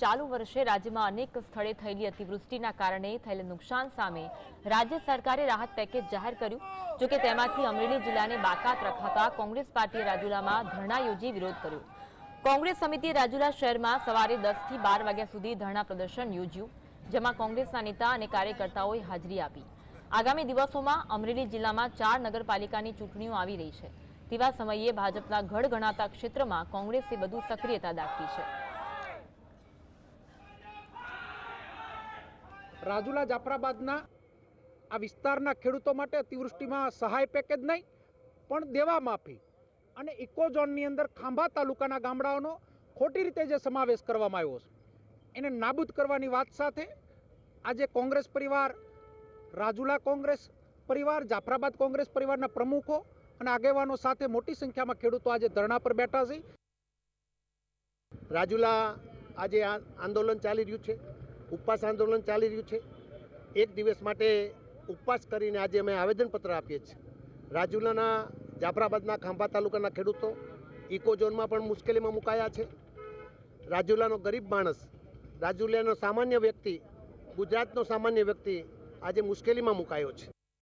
ચાલુ વર્ષે રાજ્યમાં અનેક સ્થળે થયેલી અતિવૃષ્ટિના કારણે થયેલ નુકસાન સામે રાજ્ય સરકારે રાહત પેકેજ જાહેર કર્યું. જોકે તેમાંથી અમરેલી જિલ્લાને બાકાત રખાતા કોંગ્રેસ પાર્ટીએ રાજુલામાં ધરણા યોજી વિરોધ કર્યો. કોંગ્રેસ સમિતિએ રાજુલા શહેરમાં સવારે દસથી બાર વાગ્યા સુધી ધરણા પ્રદર્શન યોજ્યું, જેમાં કોંગ્રેસના નેતા અને કાર્યકર્તાઓએ હાજરી આપી. આગામી દિવસોમાં અમરેલી જિલ્લામાં ચાર નગરપાલિકાની ચૂંટણીઓ આવી રહી છે. તેવા સમયે ભાજપના ગઢ ગણાતા ક્ષેત્રમાં કોંગ્રેસે વધુ સક્રિયતા દાખવી છે. રાજુલા જાફરાબાદના આ વિસ્તારના ખેડૂતો માટે અતિવૃષ્ટિમાં સહાય પેકેજ નહીં, પણ દેવા માફી. અને ઇકોઝોનની અંદર ખાંભા તાલુકાના ગામડાઓનો ખોટી રીતે જે સમાવેશ કરવામાં આવ્યો છે, એને નાબૂદ કરવાની વાત સાથે આજે કોંગ્રેસ પરિવાર, રાજુલા કોંગ્રેસ પરિવાર, જાફરાબાદ કોંગ્રેસ પરિવારના પ્રમુખો અને આગેવાનો સાથે મોટી સંખ્યામાં ખેડૂતો આજે ધરણા પર બેઠા છે. રાજુલા આજે આંદોલન ચાલી રહ્યું છે. ઉપવાસ આંદોલન ચાલી રહ્યું છે. એક દિવસ માટે ઉપવાસ કરીને આજે અમે આવેદનપત્ર આપીએ છીએ. રાજુલાના, જાફરાબાદના, ખાંભા તાલુકાના ખેડૂતો ઇકો ઝોનમાં પણ મુશ્કેલીમાં મુકાયા છે. રાજુલાનો ગરીબ માણસ, રાજુલાનો સામાન્ય વ્યક્તિ, ગુજરાતનો સામાન્ય વ્યક્તિ આજે મુશ્કેલીમાં મુકાયો છે.